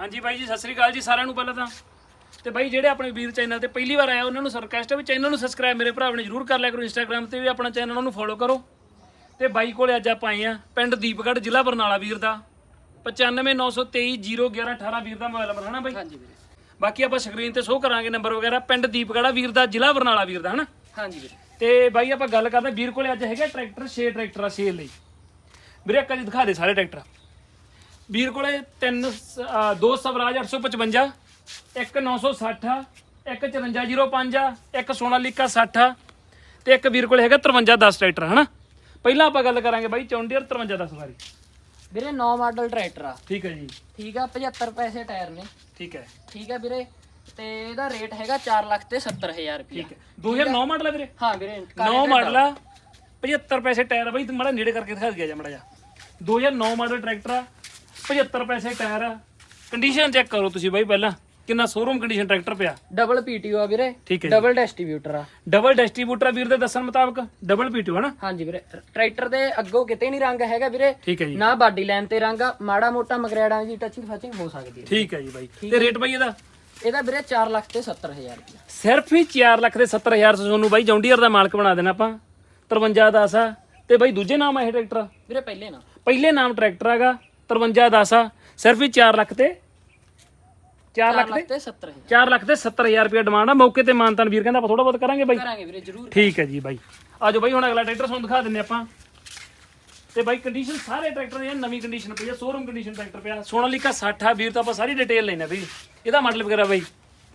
ਹਾਂਜੀ ਬਾਈ ਜੀ ਸਤਿ ਸ੍ਰੀ ਅਕਾਲ ਜੀ ਸਾਰਿਆਂ ਨੂੰ ਪਹਿਲਾਂ ਤਾਂ। ਤੇ ਬਾਈ ਜਿਹੜੇ ਆਪਣੇ ਵੀਰ ਚੈਨਲ ਤੇ ਪਹਿਲੀ ਵਾਰ ਆਇਆ ਉਹਨਾਂ ਨੂੰ ਰਿਕਵੈਸਟ ਹੈ ਵੀ ਚੈਨਲ ਨੂੰ ਸਬਸਕ੍ਰਾਈਬ ਮੇਰੇ ਭਰਾ ਨੇ ਜਰੂਰ ਕਰ ਲਿਆ ਕਰੋ ਇੰਸਟਾਗ੍ਰam ਤੇ ਵੀ ਆਪਣਾ ਚੈਨਲ ਉਹਨੂੰ ਫੋਲੋ ਕਰੋ। ਤੇ ਬਾਈ ਕੋਲੇ ਅੱਜ ਆਪਾਂ ਆਏ ਆ ਪਿੰਡ ਦੀਪਗੜ੍ਹ ਜ਼ਿਲ੍ਹਾ ਬਰਨਾਲਾ ਵੀਰ ਦਾ। 9593201118 ਵੀਰ ਦਾ ਮੋਬਾਈਲ ਨੰਬਰ ਹਨਾ ਬਾਈ? ਹਾਂਜੀ ਵੀਰੇ। ਬਾਕੀ ਆਪਾਂ ਸਕਰੀਨ ਤੇ ਸ਼ੋਅ ਕਰਾਂਗੇ ਨੰਬਰ ਵਗੈਰਾ ਪਿੰਡ ਦੀਪਗੜ੍ਹ ਵੀਰ ਦਾ ਜ਼ਿਲ੍ਹਾ ਬਰਨਾਲਾ ਵੀਰ ਦਾ ਹਨਾ? ਹਾਂਜੀ ਵੀਰੇ। ਤੇ ਬਾਈ ਆਪਾਂ ਗੱਲ ਕਰਦੇ ਵੀਰ ਕੋਲੇ ਅੱਜ ਹੈਗਾ ਟਰੈਕਟਰ 6 ਟਰੈਕਟਰ ਆ ਸੇਲ ਲਈ। ਵੀਰੇ ਇੱਕ ਜੀ ਦਿਖਾ ਦੇ ਸਾਰੇ ਟਰੈਕਟਰ। ਵੀਰ ਕੋਲੇ ਤਿੰਨ ਸ- ਅਹ ਦੋ ਸਵਰਾਜ 855 ਇੱਕ 960 ਇੱਕ 5405 ਇੱਕ ਸੋਨਾਲੀਕਾ 60 ਤੇ ਇੱਕ ਵੀਰ ਕੋਲੇ ਹੈਗਾ 5310 ਟਰੈਕਟਰ ਹਨਾ? ਪਹਿਲਾਂ ਆਪਾਂ ਗੱਲ ਕਰਾਂਗੇ ਬਾਈ ਚੌਂਡੀਅਰ 5310 ਵਾਰੀ। ਵੀਰੇ 9 ਮਾਡਲ ਟਰੈਕਟਰ ਆ। ਠੀਕ ਹੈ ਜੀ। ਠੀਕ ਆ 75 ਪੈਸੇ ਟਾਇਰ ਨੇ। ਠੀਕ ਹੈ। ਠੀਕ ਆ ਵੀਰੇ ਤੇ ਇਹਦਾ ਰੇਟ ਹੈਗਾ 4 ਲੱਖ ਤੇ 70000 ਰੁਪਏ ਠੀਕ ਹੈ। 2009 ਮਾਡਲ ਹੈ ਵੀਰੇ? ਹਾਂ ਵੀਰੇ 9 ਮਾਡਲ ਆ 75 ਪੈਸੇ ਟਾਇਰ ਆ ਬਾਈ ਤੂੰ ਮਾੜਾ ਨੇੜੇ ਕਰਕੇ ਦਿਖਾ ਦਿਆ ਜਾ ਮਾੜਾ ਜਾ 2009 ਮਾਡਲ ਟਰੈਕਟਰ ਆ 75 ਪੈਸੇ ਟਾਇਰ ਆ। ਕੰਡੀਸ਼ਨ ਚੈੱਕ ਕਰੋ ਤੁਸੀਂ ਬਾਈ ਪਹਿਲਾਂ। ਕਿੰਨਾ ਸ਼ੋਰੂਮ ਕੰਡੀਸ਼ਨ ਟਰੈਕਟਰ ਪਿਆ। ਡਬਲ ਪੀਟੀਓ ਆ ਵੀਰੇ। ਠੀਕ ਹੈ ਜੀ। ਡਬਲ ਡਿਸਟ੍ਰੀਬਿਊਟਰ ਆ। ਡਬਲ ਡਿਸਟ੍ਰੀਬਿਊਟਰ ਵੀਰ ਦੇ ਦੱਸਣ ਮੁਤਾਬਕ। ਡਬਲ ਪੀਟੂ ਹਨਾ ਹਾਂਜੀ ਵੀਰੇ। ਟਰੈਕਟਰ ਦੇ ਅੱਗੋਂ ਕਿਤੇ ਨਹੀਂ ਰੰਗ ਹੈਗਾ ਵੀਰੇ। ਠੀਕ ਹੈ ਜੀ। ਨਾ ਬਾਡੀ ਲਾਈਨ ਤੇ ਰੰਗ ਆ ਮਾੜਾ ਮੋਟਾ ਮਗਰੇੜਾਂ ਦੀ ਟੱਚਿੰਗ ਫਚਿੰਗ ਹੋ ਸਕਦੀ ਹੈ। ਠੀਕ ਹੈ ਜੀ ਬਾਈ। ਤੇ ਰੇਟ ਬਾਈ ਇਹਦਾ? ਇਹਦਾ ਵੀਰੇ 4 ਲੱਖ ਤੇ 70000 ਰੁਪਏ ਸਿਰਫ ਹੀ 4 ਲੱਖ ਦੇ 70000 ਤੋਂ ਤੁਹਾਨੂੰ ਬਾਈ ਜੌਂਡੀਅਰ ਦਾ ਮਾਲਕ ਬਣਾ ਦੇਣਾ ਆਪਾਂ। 5310 ਆ। ਤੇ ਬਾਈ ਦੂਜੇ ਨਾਮ ਆ ਇਹ ਟਰੈਕਟਰ ਵੀਰੇ ਪਹਿਲੇ ਨਾ ਪਹਿਲੇ ਨਾਮ ਟਰੈਕਟਰ ਹੈਗਾ। 5310 ਆ। ਸਿਰਫ ਹੀ 4 ਲੱਖ ਤੇ 4 4 ਲੱਖ ਤੇ ਤੇ 70000 4 ਲੱਖ ਤੇ 70000 ਰੁਪਏ ਡਿਮਾਂਡ ਆ। ਮੌਕੇ ਤੇ ਮਾਨਤਾਨ ਵੀਰ ਕਹਿੰਦਾ ਆਪਾਂ ਥੋੜਾ ਬਹੁਤ ਕਰਾਂਗੇ ਬਾਈ। ਕਰਾਂਗੇ ਵੀਰੇ ਜ਼ਰੂਰ ਠੀਕ ਹੈ ਜੀ ਬਾਈ। ਆਜੋ ਬਾਈ ਹੁਣ ਅਗਲਾ ਟਰੈਕਟਰ ਤੁਹਾਨੂੰ ਦਿਖਾ ਦਿੰਨੇ ਆਪਾਂ। ਤੇ ਬਾਈ ਕੰਡੀਸ਼ਨ ਸਾਰੇ ਟਰੈਕਟਰ ਦੀ ਨਵੀਂ ਕੰਡੀਸ਼ਨ ਪਈ ਆ ਸ਼ੋਰੂਮ ਕੰਡੀਸ਼ਨ ਟਰੈਕਟਰ ਪਿਆ। ਸੋਨਾਲੀਕਾ 60 ਆ ਵੀਰ ਤਾਂ ਆਪਾਂ ਸਾਰੀ ਡਿਟੇਲ ਲੈਣਾ ਬਈ। ਇਹਦਾ ਮਾਡਲ ਵਗੈਰਾ ਬਾਈ।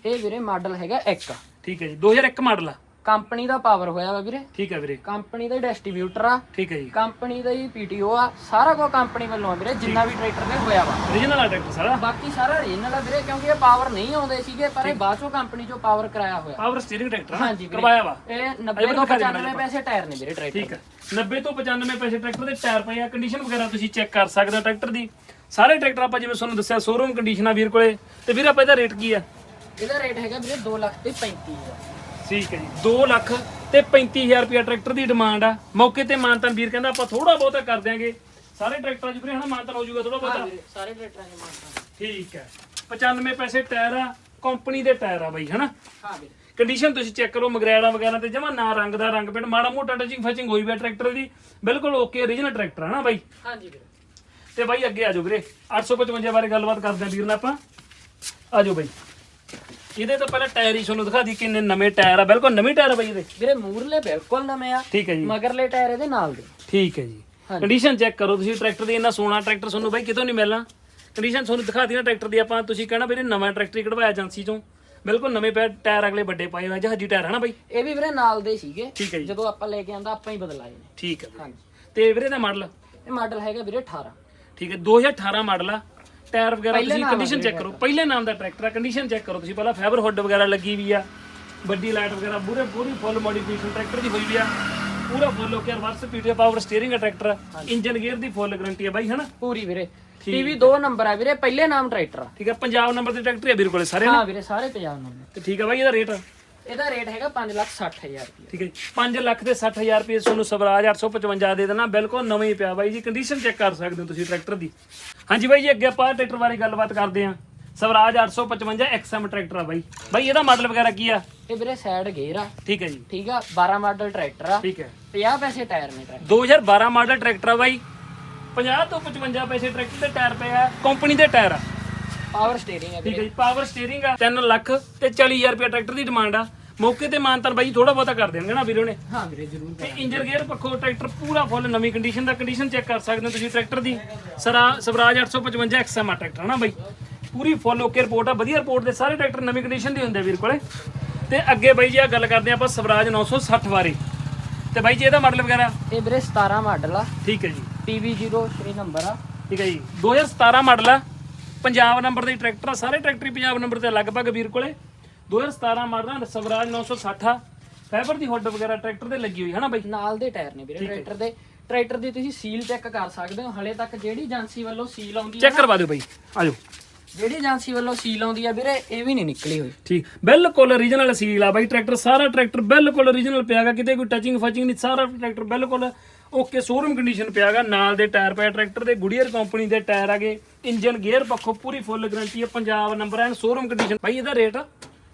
ਇਹ ਵੀਰੇ ਮਾਡਲ ਹੈਗਾ 1 ਠੀਕ ਹੈ ਜੀ 2001 ਮਾਡਲ ਆ। ਕੰਪਨੀ ਦਾ ਪਾਵਰ ਹੋਇਆ ਵਾ ਵੀਰੇ। ਠੀਕ ਹੈ ਵੀਰੇ। ਕੰਪਨੀ ਦਾ ਡਿਸਟ੍ਰੀਬਿਊਟਰ ਆ। ਠੀਕ ਹੈ ਜੀ। ਕੰਪਨੀ ਦਾ ਹੀ ਪੀਟੀਓ ਆ। ਸਾਰਾ ਕੁਝ ਕੰਪਨੀ ਵੱਲੋਂ ਆ ਵੀਰੇ ਜਿੰਨਾ ਵੀ ਟਰੈਕਟਰ ਤੇ ਹੋਇਆ ਵਾ। ਓਰੀਜਨਲ ਆ ਟਰੈਕਟਰ ਸਾਰਾ? ਬਾਕੀ ਸਾਰਾ ਰੀਜਨਲ ਆ ਵੀਰੇ ਕਿਉਂਕਿ ਇਹ ਪਾਵਰ ਨਹੀਂ ਆਉਂਦੇ ਸੀਗੇ ਪਰ ਇਹ ਬਾਅਦ ਚੋਂ ਕੰਪਨੀ ਚੋਂ ਪਾਵਰ ਕਰਾਇਆ ਹੋਇਆ। ਪਾਵਰ ਸਟੀਅਰਿੰਗ ਟਰੈਕਟਰ ਹਾਂਜੀ ਵੀਰੇ। ਕਰਵਾਇਆ ਵਾ। ਇਹ 90 ਤੋਂ 95 ਪੈਸੇ ਟਾਇਰ ਨੇ ਵੀਰੇ ਟਰੈਕਟਰ ਠੀਕ ਹੈ। 90 ਤੋਂ 95 ਪੈਸੇ ਟਰੈਕਟਰ ਦੇ ਟਾਇਰ ਪਏ ਆ। ਕੰਡੀਸ਼ਨ ਵਗੈਰਾ ਤੁਸੀਂ ਚੈੱਕ ਕਰ ਸਕਦੇ ਹੋ ਟਰੈਕਟਰ ਦੀ। ਸਾਰੇ ਟਰੈਕਟਰ ਆਪਾਂ ਜਿਵੇਂ ਤੁਹਾਨੂੰ ਦੱਸਿਆ ਸ਼ੋਰੂਮ ਕੰਡੀਸ਼ਨ ਆ ਵੀਰ ਕੋਲੇ। ਤੇ ਵੀਰ ਆਪਾਂ ਇਹਦਾ ਰੇਟ ਕੀ ਆ? ਇਹਦਾ ਰੇਟ ਹੈਗਾ ਵੀਰੇ 2 ਲੱਖ ਤੇ 35000 ਠੀਕ ਹੈ ਜੀ। 2 ਲੱਖ ਤੇ 35000 ਰੁਪਏ ਟਰੈਕਟਰ ਦੀ ਡਿਮਾਂਡ ਆ। ਮੌਕੇ ਤੇ ਮਾਨਤਨ ਵੀਰ ਕਹਿੰਦਾ ਆਪਾਂ ਥੋੜਾ ਬਹੁਤਾ ਕਰ ਦਿਆਂਗੇ। ਸਾਰੇ ਟਰੈਕਟਰਾਂ 'ਚ ਵੀਰੇ ਹਨਾ ਮਾਨਤਨ ਹੋ ਜਾਊਗਾ ਥੋੜਾ ਬਹੁਤਾ? ਸਾਰੇ ਟਰੈਕਟਰਾਂ ਦੇ ਮਾਡਲ ਠੀਕ ਹੈ। 95 ਪੈਸੇ ਟਾਇਰ ਆ ਕੰਪਨੀ ਦੇ ਟਾਇਰ ਆ ਬਾਈ ਹਨਾ? ਹਾਂ ਵੀਰੇ। ਕੰਡੀਸ਼ਨ ਤੁਸੀਂ ਚੈੱਕ ਕਰੋ ਮਗਰੈੜਾ ਵਗੈਰਾ ਤੇ ਜਮਾ ਨਾ ਰੰਗ ਦਾ ਰੰਗ ਪਿੰਡ। ਮਾੜਾ ਮੋਟਾ ਟਚਿੰਗ ਫਚਿੰਗ ਹੋਈ ਵੀ ਟਰੈਕਟਰ ਦੀ। ਬਿਲਕੁਲ ਓਕੇ origignal ਟਰੈਕਟਰ ਹਨਾ ਬਾਈ। ਹਾਂਜੀ ਵੀਰੇ। ਤੇ ਬਾਈ ਅੱਗੇ ਆਜੋ ਵੀਰੇ। 855 ਬਾਰੇ ਗੱਲਬਾਤ ਕਰਦੇ ਆਂ ਵੀਰ ਨਾਲ ਆਪਾਂ। ਆਜੋ ਬਾਈ। ਇਹਦੇ ਤੋਂ ਪਹਿਲਾਂ ਟਾਇਰ ਹੀ ਤੁਹਾਨੂੰ ਦਿਖਾ ਦੀ ਕਿੰਨੇ ਨਵੇਂ ਟਾਇਰ ਆ ਬਿਲਕੁਲ ਨਵੇਂ ਟਾਇਰ ਆ ਬਾਈ ਇਹਦੇ। ਵੀਰੇ ਮੂਰਲੇ ਬਿਲਕੁਲ ਨਵੇਂ ਆ ਠੀਕ ਹੈ ਜੀ। ਮਗਰਲੇ ਟਾਇਰ ਇਹਦੇ ਨਾਲ ਦੇ। ਠੀਕ ਹੈ ਜੀ। ਕੰਡੀਸ਼ਨ ਚੈੱਕ ਕਰੋ ਤੁਸੀਂ ਟਰੈਕਟਰ ਦੀ ਇੰਨਾ ਸੋਹਣਾ ਟਰੈਕਟਰ ਤੁਹਾਨੂੰ ਬਾਈ ਕਿਤੋਂ ਨਹੀਂ ਮਿਲਣਾ। ਕੰਡੀਸ਼ਨ ਤੁਹਾਨੂੰ ਦਿਖਾ ਦਿੱਤੀ ਨਾ ਟਰੈਕਟਰ ਦੀ ਆਪਾਂ ਤੁਸੀਂ ਕਹਿਣਾ ਵੀਰੇ ਨਵਾਂ ਟਰੈਕਟਰ ਹੀ ਕਢਵਾਇਆ ਏਜੰਸੀ ਚੋਂ। ਬਿਲਕੁਲ ਨਵੇਂ ਪੈ ਟਾਇਰ ਅਗਲੇ ਵੱਡੇ ਪਾਏ ਹੋਏ ਆ, ਜਹਾਜ਼ੀ ਟਾਇਰ ਹਨਾ ਬਾਈ? ਇਹ ਵੀ ਵੀਰੇ ਨਾਲ ਦੇ ਸੀਗੇ ਠੀਕ ਹੈ ਜੀ। ਜਦੋਂ ਆਪਾਂ ਲੈ ਕੇ ਆਂਦਾ ਆਪਾਂ ਹੀ ਬਦਲਾਏ ਨੇ। ਠੀਕ ਹੈ। ਹਾਂਜੀ। ਤੇ ਵੀਰੇ ਦਾ ਮਾਡਲ ਇਹ ਮਾਡਲ ਹੈਗਾ ਵੀਰੇ 18 ਠੀਕ ਹੈ 2018 ਮਾਡਲ ਆ। ਟਾਇਰ ਵਗੈਰਾ ਤੁਸੀਂ ਕੰਡੀਸ਼ਨ ਚੈੱਕ ਕਰੋ। ਪਹਿਲੇ ਨਾਮ ਦਾ ਟਰੈਕਟਰ ਆ ਕੰਡੀਸ਼ਨ ਚੈੱਕ ਕਰੋ ਤੁਸੀਂ। ਪਹਿਲਾਂ ਫਾਈਬਰ ਹੁੱਡ ਵਗੈਰਾ ਲੱਗੀ ਵੀ ਆ ਵੱਡੀ ਲਾਈਟ ਵਗੈਰਾ ਪੂਰੇ ਪੂਰੀ ਫੁੱਲ ਮੋਡੀਫਿਕੇਸ਼ਨ ਟਰੈਕਟਰ ਦੀ ਹੋਈ ਵੀ ਆ। ਪੂਰਾ full okay reverse PTO power steering ਆ ਟਰੈਕਟਰ। ਇੰਜਨ ਗੇਅਰ ਦੀ ਫੁੱਲ ਗਾਰੰਟੀ ਆ ਬਾਈ ਹਨਾ? ਪੂਰੀ ਵੀਰੇ। ਟੀਵੀ 2 ਨੰਬਰ ਆ ਵੀਰੇ ਪਹਿਲੇ ਨਾਮ ਟਰੈਕਟਰ ਆ। ਠੀਕ ਹੈ ਪੰਜਾਬ ਨੰਬਰ ਦੇ ਟਰੈਕਟਰ ਆ ਵੀਰ ਕੋਲੇ ਸਾਰੇ ਹਾਂ ਵੀਰੇ ਸਾਰੇ ਪੰਜਾਬ ਨੰਬਰ ਤੇ ਠੀਕ ਹੈ ਬਾਈ ਇਹਦਾ ਰੇਟ ਇਹਦਾ ਰੇਟ ਹੈਗਾ 5 ਲੱਖ 60000 ਰੁਪਏ। ਠੀਕ ਹੈ 5 ਲੱਖ ਦੇ 60000 ਰੁਪਏ ਤੁਹਾਨੂੰ ਸਵਰਾਜ 855 ਦੇ ਦੇਣਾ। ਬਿਲਕੁਲ ਨਵਾਂ ਹੀ ਪਿਆ ਬਾਈ ਜੀ। ਕੰਡੀਸ਼ਨ ਚੈੱਕ ਕਰ ਸਕਦੇ ਹੋ ਤੁਸੀਂ ਟਰੈਕਟਰ ਦੀ। ਹਾਂਜੀ ਬਾਈ ਜੀ ਅੱਗੇ ਆਪਾਂ ਟਰੈਕਟਰ ਬਾਰੇ ਗੱਲਬਾਤ ਕਰਦੇ ਹਾਂ। ਸਵਰਾਜ 855 XM ਟਰੈਕਟਰ ਆ ਬਾਈ। ਬਾਈ ਇਹਦਾ ਮਾਡਲ ਵਗੈਰਾ ਕੀ ਆ? ਇਹ ਵੀਰੇ ਸਾਈਡ ਗੇਅਰ ਆ। ਠੀਕ ਹੈ ਜੀ। ਠੀਕ ਆ 12 ਮਾਡਲ ਟਰੈਕਟਰ ਆ। ਠੀਕ ਹੈ। 50 ਪੈਸੇ ਟਾਇਰ ਨੇ ਟਰੈਕਟਰ 2012 ਮਾਡਲ ਟਰੈਕਟਰ ਆ ਬਾਈ। 50 ਤੋਂ 55 ਪੈਸੇ ਟਰੈਕਟਰ ਦੇ ਟਾਇਰ ਪਏ ਆ। ਕੰਪਨੀ ਦੇ ਟਾਇਰ ਆ। ਪਾਵਰ ਸਟੀਅਰਿੰਗ ਆ ਠੀਕ ਹੈ ਜੀ ਪਾਵਰ ਸਟੀਅਰਿੰਗ ਆ 3 ਲੱਖ ਤੇ 40000 ਰੁਪਏ ਟਰੈਕਟਰ ਦੀ ਡਿਮਾਂਡ ਆ। ਮੌਕੇ ਤੇ ਮਾਨਤਰ ਬਾਈ ਥੋੜਾ ਬਹੁਤਾ ਕਰ ਦੇਣਗੇ ਨਾ ਵੀਰੋ ਨੇ? ਹਾਂ ਵੀਰੇ ਜ਼ਰੂਰ ਤੇ ਇੰਜਨ ਗੇਅਰ ਪੱਖੋਂ ਟਰੈਕਟਰ ਪੂਰਾ ਫੁੱਲ ਨਵੀਂ ਕੰਡੀਸ਼ਨ ਦਾ ਕੰਡੀਸ਼ਨ ਚੈੱਕ ਕਰ ਸਕਦੇ ਹੋ ਤੁਸੀਂ ਟਰੈਕਟਰ ਦੀ। ਸਰਾ ਸਵਰਾਜ 855 ਐਕਸਐਮ ਆ ਟਰੈਕਟਰ ਹਨਾ ਬਾਈ? ਪੂਰੀ ਫੁੱਲ ਓਕੇ ਰਿਪੋਰਟ ਆ ਵਧੀਆ ਰਿਪੋਰਟ ਦੇ ਸਾਰੇ ਟਰੈਕਟਰ ਨਵੀਂ ਕੰਡੀਸ਼ਨ ਦੇ ਹੁੰਦੇ ਵੀਰ ਕੋਲੇ। ਤੇ ਅੱਗੇ ਬਾਈ ਜੀ ਆ ਗੱਲ ਕਰਦੇ ਆਪਾਂ ਸਵਰਾਜ 960 ਬਾਰੇ। ਤੇ ਬਾਈ ਜੀ ਇਹਦਾ ਮਾਡਲ ਵਗੈਰਾ? ਇਹ ਵੀਰੇ 17 ਮਾਡਲ ਆ। ਠੀਕ ਹੈ ਜੀ। PV 03 ਨੰਬਰ ਆ। ਠੀਕ ਹੈ ਜੀ। 2017 ਮਾਡਲ ਆ ਪੰਜਾਬ ਨੰਬਰ ਦੇ ਟਰੈਕਟਰ ਆ ਸਾਰੇ ਟਰੈਕਟਰ ਹੀ ਪੰਜਾਬ ਨੰਬਰ ਤੇ ਲਗਭਗ ਵੀਰ ਕੋਲੇ। 2017 ਮਾਡਲ ਸਵਰਾਜ 960 ਆ। ਫਾਈਬਰ ਦੀ ਹੁੱਡ ਵਗੈਰਾ ਟਰੈਕਟਰ ਦੇ ਲੱਗੀ ਹੋਈ ਹਨਾ ਬਾਈ? ਨਾਲ ਦੇ ਟਾਇਰ ਨੇ ਵੀਰੇ ਟਰੈਕਟਰ ਦੇ। ਟਰੈਕਟਰ ਦੀ ਤੁਸੀਂ ਸੀਲ ਚੈੱਕ ਕਰ ਸਕਦੇ ਹੋ ਹਲੇ ਤੱਕ ਜਿਹੜੀ ਏਜੰਸੀ ਵੱਲੋਂ ਸੀਲ ਆਉਂਦੀ ਹੈ ਚੈੱਕ ਕਰਵਾ ਦਿਓ ਬਾਈ। ਆਜੋ। ਜਿਹੜੀ ਏਜੰਸੀ ਵੱਲੋਂ ਸੀਲ ਆਉਂਦੀ ਆ ਵੀਰੇ ਇਹ ਵੀ ਨਹੀਂ ਨਿਕਲੀ ਹੋਈ। ਠੀਕ। ਬਿਲਕੁਲ origignal ਸੀਲ ਆ ਬਾਈ ਟਰੈਕਟਰ ਸਾਰਾ ਟਰੈਕਟਰ ਬਿਲਕੁਲ origignal ਪਿਆਗਾ ਕਿਤੇ ਕੋਈ ਟੱਚਿੰਗ ਫਚਿੰਗ ਨਹੀਂ ਸਾਰਾ ਟਰੈਕਟਰ ਬਿਲਕੁਲ ਓਕੇ ਸ਼ੋਰੂਮ ਕੰਡੀਸ਼ਨ ਪਿਆਗਾ ਨਾਲ ਦੇ ਟਾਇਰ ਪਏ ਟਰੈਕਟਰ ਦੇ ਗੁਡੀਅਰ ਕੰਪਨੀ ਦੇ ਟਾਇਰ ਆਗੇ ਇੰਜਨ ਗੇਅਰ ਪੱਖੋਂ ਪੂਰੀ ਫੁੱਲ ਗਾਰੰਟੀ ਹੈ Punjab number in showroom condition ਭਾਈ ਇਹਦਾ ਰੇਟ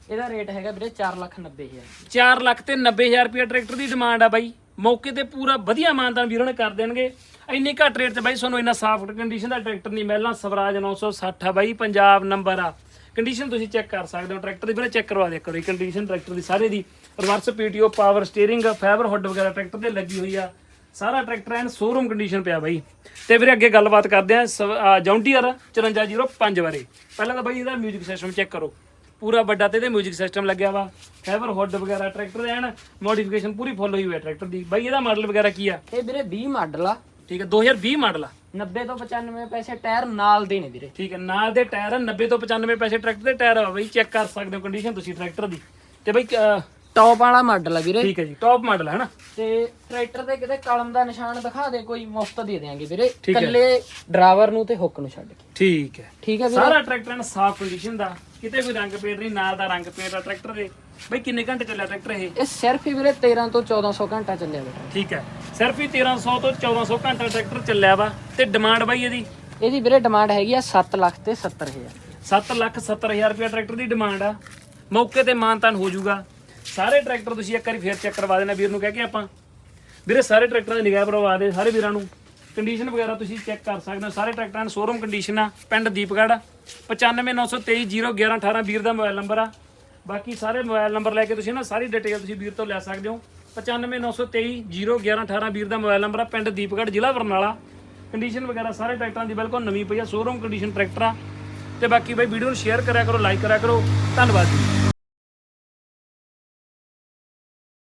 ਇਹਦਾ ਰੇਟ ਹੈਗਾ ਵੀਰੇ 490000 4 ਲੱਖ ਤੇ 90000 ਰੁਪਏ ਟਰੈਕਟਰ ਦੀ ਡਿਮਾਂਡ ਆ ਬਾਈ। ਮੌਕੇ ਤੇ ਪੂਰਾ ਵਧੀਆ ਮਾਨਦਾਨ ਵੀਰਾਂ ਨੇ ਕਰ ਦੇਣਗੇ। ਇੰਨੀ ਘੱਟ ਰੇਟ ਤੇ ਬਾਈ ਤੁਹਾਨੂੰ ਇੰਨਾ ਸਾਫਟ ਕੰਡੀਸ਼ਨ ਦਾ ਟਰੈਕਟਰ ਨਹੀਂ ਮਿਲਣਾ। ਸਵਰਾਜ 960 ਆ ਬਾਈ ਪੰਜਾਬ ਨੰਬਰ ਆ। ਕੰਡੀਸ਼ਨ ਤੁਸੀਂ ਚੈੱਕ ਕਰ ਸਕਦੇ ਹੋ ਟਰੈਕਟਰ ਦੀ ਵੀਰੇ ਚੈੱਕ ਕਰਵਾ ਦਿਆ ਕਰੋ। ਕੰਡੀਸ਼ਨ ਟਰੈਕਟਰ ਦੀ ਸਾਰੇ ਦੀ reverse PTO power steering fibre hood ਵਗੈਰਾ ਟਰੈਕਟਰ ਤੇ ਲੱਗੀ ਹੋਈ ਆ। ਸਾਰਾ ਟਰੈਕਟਰ ਐਨ ਸ਼ੋਰੂਮ ਕੰਡੀਸ਼ਨ ਪਿਆ ਬਾਈ ਤੇ ਵੀਰੇ ਅੱਗੇ ਗੱਲਬਾਤ ਕਰਦੇ ਆ ਜੌਂਡੀਅਰ 5405 ਬਾਰੇ ਪਹਿਲਾਂ ਤਾਂ ਬਾਈ ਇਹਦਾ 뮤직 ਸਿਸਟਮ ਚੈੱਕ ਕਰੋ ਪੂਰਾ ਵੱਡਾ ਤੇ ਇਹਦੇ 뮤직 ਸਿਸਟਮ ਲੱਗਿਆ ਵਾ ਫਾਈਬਰ ਹੁੱਡ ਵਗੈਰਾ ਟਰੈਕਟਰ ਦੇ ਐਨ ਮੋਡੀਫਿਕੇਸ਼ਨ ਪੂਰੀ ਫੁੱਲ ਹੋਈ ਹੋਈ ਹੈ ਟਰੈਕਟਰ ਦੀ ਬਾਈ ਇਹਦਾ ਮਾਡਲ ਵਗੈਰਾ ਕੀ ਆ ਇਹ ਵੀਰੇ 20 ਮਾਡਲ ਆ ਠੀਕ ਹੈ 2020 ਮਾਡਲ ਆ 90 ਤੋਂ 95 ਪੈਸੇ ਟਾਇਰ ਨਾਲ ਦੇ ਨੇ ਵੀਰੇ ਠੀਕ ਹੈ ਨਾਲ ਦੇ ਟਾਇਰ ਆ, 90 ਤੋਂ 95 ਪੈਸੇ ਟਰੈਕਟਰ ਦੇ ਟਾਇਰ ਆ ਬਾਈ ਚੈੱਕ ਕਰ ਸਕਦੇ ਹੋ ਕੰਡੀਸ਼ਨ ਤੁਸੀਂ ਟਰੈਕਟਰ ਦੀ ਤੇ ਬਾਈ ਅਹ, ਟੌਪ ਵਾਲਾ ਮਾਡਲ ਆ ਵੀਰੇ। ਠੀਕ ਹੈ ਜੀ ਟੌਪ ਮਾਡਲ ਹੈ ਨਾ ਤੇ ਟਰੈਕਟਰ ਤੇ ਕਿਤੇ ਕਲਮ ਦਾ ਨਿਸ਼ਾਨ ਦਿਖਾ ਦੇ ਕੋਈ ਮੁਫਤ ਦੇ ਦੇਾਂਗੇ ਵੀਰੇ। ਠੀਕ ਹੈ। ਕੱਲੇ ਡਰਾਈਵਰ ਨੂੰ ਤੇ ਹੁੱਕ ਨੂੰ ਛੱਡ ਕੇ। ਠੀਕ ਹੈ। ਠੀਕ ਹੈ ਵੀਰੇ? ਸਾਰਾ ਟਰੈਕਟਰ ਐਨ ਸਾਫ਼ ਕੰਡੀਸ਼ਨ ਦਾ ਕਿਤੇ ਕੋਈ ਰੰਗ ਪੇਂਟ ਨਹੀਂ ਨਾਲ ਦਾ ਰੰਗ ਪੇਂਟ ਆ ਟਰੈਕਟਰ ਦੇ। ਬਾਈ ਕਿੰਨੇ ਘੰਟੇ ਚੱਲਿਆ ਟਰੈਕਟਰ ਇਹ? ਇਹ ਸਿਰਫ ਹੀ ਵੀਰੇ 13 ਤੋਂ 1400 ਘੰਟਾ ਚੱਲਿਆ ਵੀਰੇ। ਠੀਕ ਹੈ। ਸਿਰਫ ਹੀ 1300 ਤੋਂ 1400 ਘੰਟਾ ਟਰੈਕਟਰ ਚੱਲਿਆ ਵਾ। ਤੇ ਡਿਮਾਂਡ ਬਾਈ ਇਹਦੀ? ਇਹਦੀ ਵੀਰੇ ਡਿਮਾਂਡ ਹੈਗੀ ਆ 7 ਲੱਖ ਤੇ 70000 7 ਲੱਖ 70 ਹਜ਼ਾਰ ਰੁਪਏ ਟਰੈਕਟਰ ਦੀ ਡਿਮਾਂਡ ਆ। ਮੌਕੇ ਤੇ ਮਾਨਤਾਨ ਹੋ ਜਾਊਗਾ। ਸਾਰੇ ਟਰੈਕਟਰ ਤੁਸੀਂ ਇੱਕ ਵਾਰੀ ਫੇਰ ਚੈੱਕ ਕਰਵਾ ਦੇਣਾ, ਵੀਰ ਨੂੰ ਕਹਿ ਕੇ ਆਪਾਂ। ਵੀਰੇ, ਸਾਰੇ ਟਰੈਕਟਰਾਂ ਦੀ ਨਿਗਾਹ ਪਰਵਾ ਦੇ, ਸਾਰੇ ਵੀਰਾਂ ਨੂੰ। ਕੰਡੀਸ਼ਨ ਵਗੈਰਾ ਤੁਸੀਂ ਚੈੱਕ ਕਰ ਸਕਦੇ ਹੋ, ਸਾਰੇ ਟਰੈਕਟਰਾਂ ਦੀ ਸ਼ੋਰੂਮ ਕੰਡੀਸ਼ਨ ਆ, ਪਿੰਡ ਦੀਪਗੜ੍ਹ 9592310118 ਵੀਰ ਦਾ ਮੋਬਾਈਲ ਨੰਬਰ ਆ। ਬਾਕੀ ਸਾਰੇ ਮੋਬਾਈਲ ਨੰਬਰ ਲੈ ਕੇ ਤੁਸੀਂ ਨਾ ਸਾਰੀ ਡਿਟੇਲ ਤੁਸੀਂ ਵੀਰ ਤੋਂ ਲੈ ਸਕਦੇ ਹੋ। 9592310118 ਵੀਰ ਦਾ ਮੋਬਾਈਲ ਨੰਬਰ ਆ, ਪਿੰਡ ਦੀਪਗੜ੍ਹ, ਜ਼ਿਲ੍ਹਾ ਬਰਨਾਲਾ। ਕੰਡੀਸ਼ਨ ਵਗੈਰਾ ਸਾਰੇ ਟਰੈਕਟਰਾਂ ਦੀ ਬਿਲਕੁਲ ਨਵੀਂ ਪਈ ਆ ਸ਼ੋਰੂਮ ਕੰਡੀਸ਼ਨ ਟਰੈਕਟਰ ਆ। ਤੇ ਬਾਕੀ ਬਾਈ, ਵੀਡੀਓ ਨੂੰ ਸ਼ੇਅਰ ਕਰਿਆ ਕਰੋ ਲਾਈਕ ਕਰਿਆ ਕਰੋ। ਧੰਨਵਾਦ ਜੀ।